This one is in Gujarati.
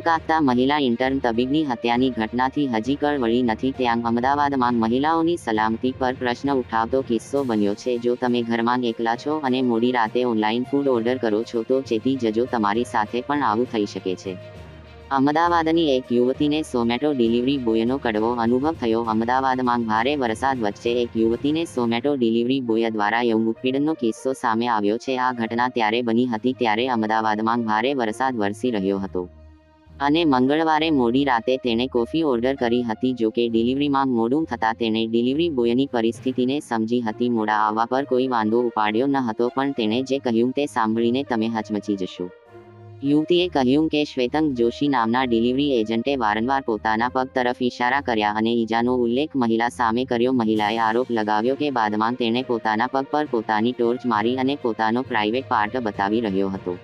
કાપતા મહિલા ઇન્ટર્ન તબીબની હત્યાની ઘટનાથી હજી વળી નથી. ત્યાં અમદાવાદમાં મહિલાઓની સલામતી પર પ્રશ્ન ઉઠાવતો કિસ્સો બન્યો છે. જો તમે ઘરમાં એકલા છો અને મોડી રાતે ઓનલાઈન ફૂડ ઓર્ડર કરો છો, તો ચેતી જજો, તમારી સાથે પણ આવું થઈ શકે છે. અમદાવાદની એક યુવતીને ઝોમેટો ડિલિવરી બોયનો કડવો અનુભવ થયો. અમદાવાદમાં ભારે વરસાદ વચ્ચે એક યુવતીને સોમેટો ડિલિવરી બોય દ્વારા યૌન ઉત્પીડનનો કિસ્સો સામે આવ્યો છે. આ ઘટના ત્યારે બની હતી, ત્યારે અમદાવાદમાં ભારે વરસાદ વરસી રહ્યો હતો. અને મંગળવારે મોડી રાતે તેણે કોફી ઓર્ડર કરી હતી જો કે ડિલિવરીમાં મોડું થતાં તેણે ડિલિવરી બોયની પરિસ્થિતિને સમજી હતી. મોડા આવવા પર કોઈ વાંધો ઉપાડ્યો ન હતો, પણ તેણે જે કહ્યું તે સાંભળીને તમે હચમચી જશો. યુવતીએ કહ્યું કે શ્વેતંગ જોશી નામના ડિલિવરી એજન્ટે વારંવાર પોતાના પગ તરફ ઇશારા કર્યા અને ઈજાનો ઉલ્લેખ મહિલા સામે કર્યો. મહિલાએ આરોપ લગાવ્યો કે બાદમાં તેણે પોતાના પગ પર પોતાની ટોર્ચ મારી અને પોતાનો પ્રાઇવેટ પાર્ટ બતાવી રહ્યો હતો.